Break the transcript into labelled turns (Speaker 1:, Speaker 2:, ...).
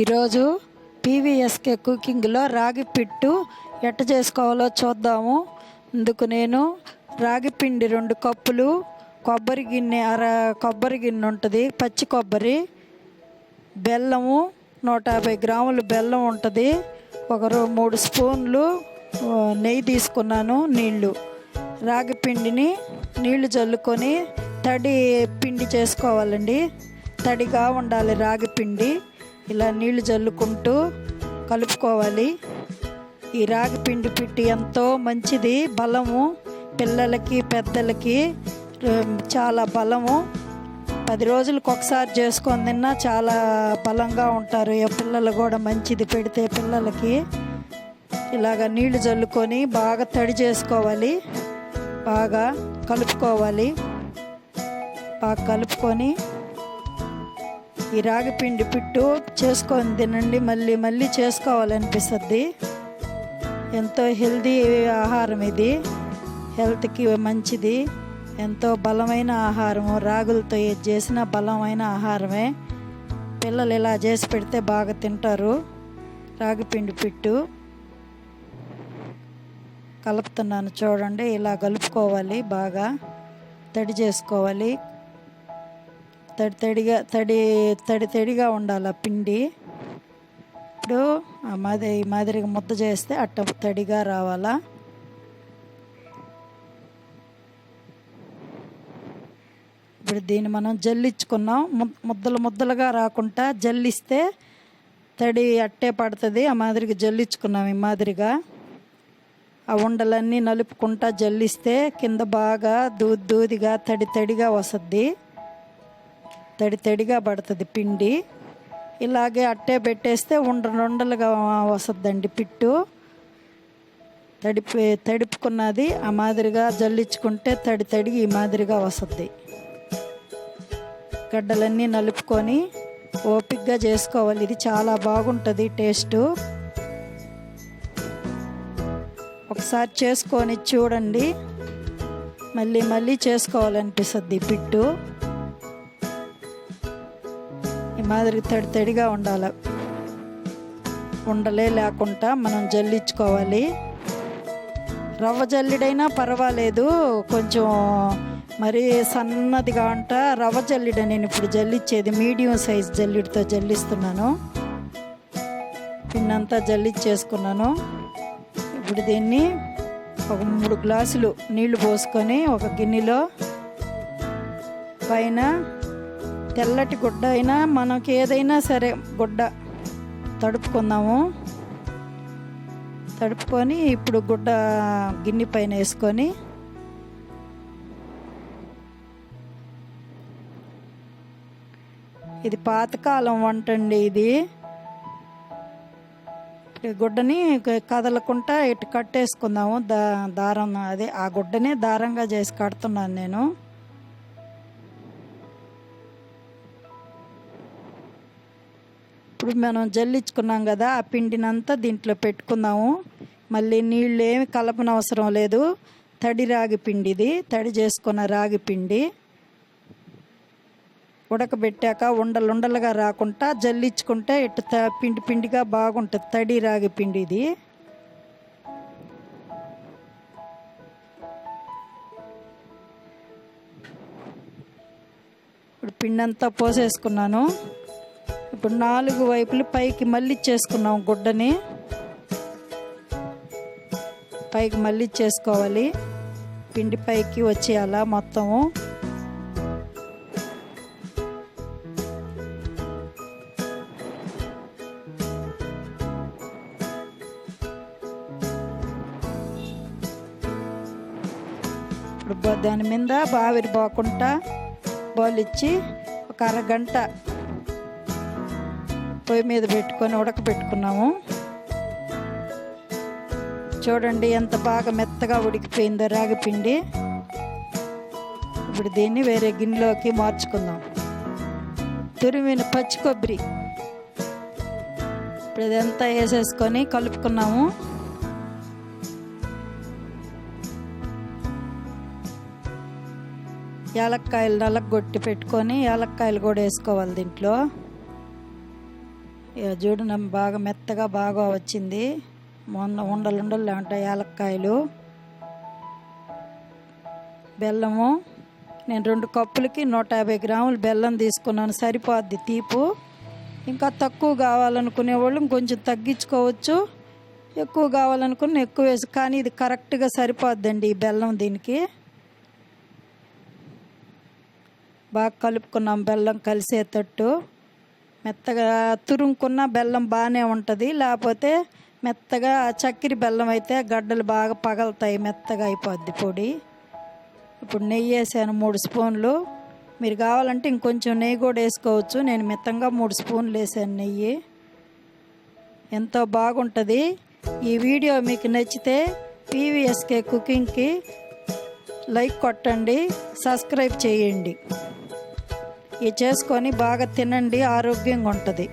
Speaker 1: ఈరోజు పీవీఎస్కే కుకింగ్లో రాగి పిట్టు ఎట్ట చేసుకోవాలో చూద్దాము. ఇందుకు నేను రాగి పిండి రెండు కప్పులు కొబ్బరి గిన్నె అర కొబ్బరి గిన్నె ఉంటుంది పచ్చి కొబ్బరి బెల్లము నూట యాభై గ్రాములు బెల్లం ఉంటుంది ఒక మూడు స్పూన్లు నెయ్యి తీసుకున్నాను నీళ్ళు. రాగి పిండిని నీళ్ళు చల్లుకొని తడి పిండి చేసుకోవాలండి. తడిగా ఉండాలి రాగి పిండి. ఇలా నీళ్ళు చల్లుకుంటూ కలుపుకోవాలి. ఈ రాగి పిండి పిట్టి ఎంతో మంచిది బలము. పిల్లలకి పెద్దలకి చాలా బలము. పది రోజులకు ఒకసారి చేసుకొని తిన్నా చాలా బలంగా ఉంటారు. పిల్లలు కూడా మంచిది పెడితే పిల్లలకి. ఇలాగ నీళ్ళు చల్లుకొని బాగా తడి చేసుకోవాలి. బాగా కలుపుకోవాలి. బాగా కలుపుకొని ఈ రాగి పిండి పిట్టు చేసుకొని తినండి. మళ్ళీ మళ్ళీ చేసుకోవాలనిపిస్తుంది. ఎంతో హెల్దీ ఆహారం ఇది. హెల్త్కి మంచిది. ఎంతో బలమైన ఆహారము. రాగులతో ఏది చేసిన బలమైన ఆహారమే. పిల్లలు ఇలా చేసి పెడితే బాగా తింటారు. రాగి పిండి పిట్టు. కలుపుతున్నాను చూడండి. ఇలా కలుపుకోవాలి బాగా. తడి చేసుకోవాలి. తడి తడిగా తడి తడి తడిగా ఉండాలి ఆ పిండి. ఇప్పుడు ఆ మాది ఈ మాదిరిగా ముద్ద చేస్తే అట్ట తడిగా రావాలా? ఇప్పుడు దీన్ని మనం జల్లించుకున్నాం. ముద్దలు ముద్దలుగా రాకుండా జల్లిస్తే తడి అట్టే పడుతుంది. ఆ మాదిరిగా జల్లించుకున్నాం ఈ మాదిరిగా. ఆ ఉండలన్నీ నలుపుకుంటా జల్లిస్తే కింద బాగా దూ దూదిగా తడి తడిగా వస్తుంది. తడి తడిగా పడుతుంది పిండి. ఇలాగే అట్టే పెట్టేస్తే ఉండ ఉండలుగా వస్తుందండి పిట్టు. తడిపి తడుపుకున్నది ఆ మాదిరిగా జల్లించుకుంటే తడి తడిగి ఈ మాదిరిగా వస్తుంది. గడ్డలన్నీ నలుపుకొని ఓపిక్గా చేసుకోవాలి. ఇది చాలా బాగుంటుంది టేస్టు. ఒకసారి చేసుకొని చూడండి. మళ్ళీ మళ్ళీ చేసుకోవాలనిపిస్తుంది పిట్టు. ఈ మాదిరి తడి తడిగా ఉండాలి. ఉండలే లేకుండా మనం జల్లించుకోవాలి. రవ్వ జల్లిడైనా పర్వాలేదు. కొంచెం మరి సన్నదిగా అంట రవ్వ జల్లిడ నేను ఇప్పుడు జల్లిచ్చేది మీడియం సైజ్ జల్లిడితో జల్లిస్తున్నాను. పిన్నంతా జల్లిచ్చేసుకున్నాను. ఇప్పుడు దీన్ని ఒక మూడు గ్లాసులు నీళ్ళు పోసుకొని ఒక గిన్నెలో పైన తెల్లటి గుడ్డ అయినా మనకి ఏదైనా సరే గుడ్డ తడుపుకుందాము. తడుపుకొని ఇప్పుడు గుడ్డ గిన్నె పైన వేసుకొని ఇది పాతకాలం వంట అండి ఇది. గుడ్డని కదలకుండా ఇటు కట్టేసుకుందాము. దా దారం అదే ఆ గుడ్డనే దారంగా చేసి కడుతున్నాను నేను. ఇప్పుడు మనం జల్లించుకున్నాం కదా ఆ పిండినంతా దీంట్లో పెట్టుకుందాము. మళ్ళీ నీళ్ళు ఏమి కలపనవసరం లేదు. తడి రాగి పిండి ఇది తడి చేసుకున్న రాగి పిండి ఉడకబెట్టాక ఉండలుండలుగా రాకుండా జల్లించుకుంటే ఇటు త- పిండి పిండిగా బాగుంటుంది. తడి రాగి పిండి ఇది ఇప్పుడు పిండి అంతా పోసేసుకున్నాను. ఇప్పుడు నాలుగు వైపులు పైకి మళ్ళీ చేసుకున్నాం గుడ్డని. పైకి మళ్ళీ చేసుకోవాలి. పిండి పైకి వచ్చేయాలా మొత్తము. ఇప్పుడు దాని మీద బావిరి పోకుండా బోలిచ్చి ఒక అరగంట పొయ్యి మీద పెట్టుకొని ఉడకబెట్టుకున్నాము. చూడండి ఎంత బాగా మెత్తగా ఉడికిపోయిందో రాగిపిండి. ఇప్పుడు దీన్ని వేరే గిన్నెలోకి మార్చుకుందాం. తురిమిన పచ్చి కొబ్బరి. ఇప్పుడు ఇదంతా వేసేసుకొని కలుపుకున్నాము. యాలక్కాయలు నలగొట్టి పెట్టుకొని యాలక్కాయలు కూడా వేసుకోవాలి దీంట్లో. చూడు నమ్మ బాగా మెత్తగా బాగా వచ్చింది. మొన్న ఉండలు ఉండలు ఉంటాయి యాలక్కాయలు. బెల్లము. నేను రెండు కప్పులకి నూట యాభై గ్రాములు బెల్లం తీసుకున్నాను సరిపోద్ది తీపు. ఇంకా తక్కువ కావాలనుకునే వాళ్ళు కొంచెం తగ్గించుకోవచ్చు. ఎక్కువ కావాలనుకుని ఎక్కువ వేసి కానీ ఇది కరెక్ట్గా సరిపోద్దండి ఈ బెల్లం దీనికి. బాగా కలుపుకున్నాం బెల్లం కలిసేటట్టు. మెత్తగా తురుముకున్న బెల్లం బాగానే ఉంటుంది. లేకపోతే మెత్తగా చక్కెర బెల్లం అయితే గడ్డలు బాగా పగలుతాయి మెత్తగా అయిపోద్ది పొడి. ఇప్పుడు నెయ్యి వేసాను మూడు స్పూన్లు. మీరు కావాలంటే ఇంకొంచెం నెయ్యి కూడా వేసుకోవచ్చు. నేను మిత్తంగా మూడు స్పూన్లు వేసాను నెయ్యి. ఎంతో బాగుంటుంది. ఈ వీడియో మీకు నచ్చితే పీవీఎస్కే కుకింగ్కి లైక్ కొట్టండి సబ్స్క్రైబ్ చేయండి. ఇది చేసుకొని బాగా తినండి ఆరోగ్యంగా ఉంటుంది.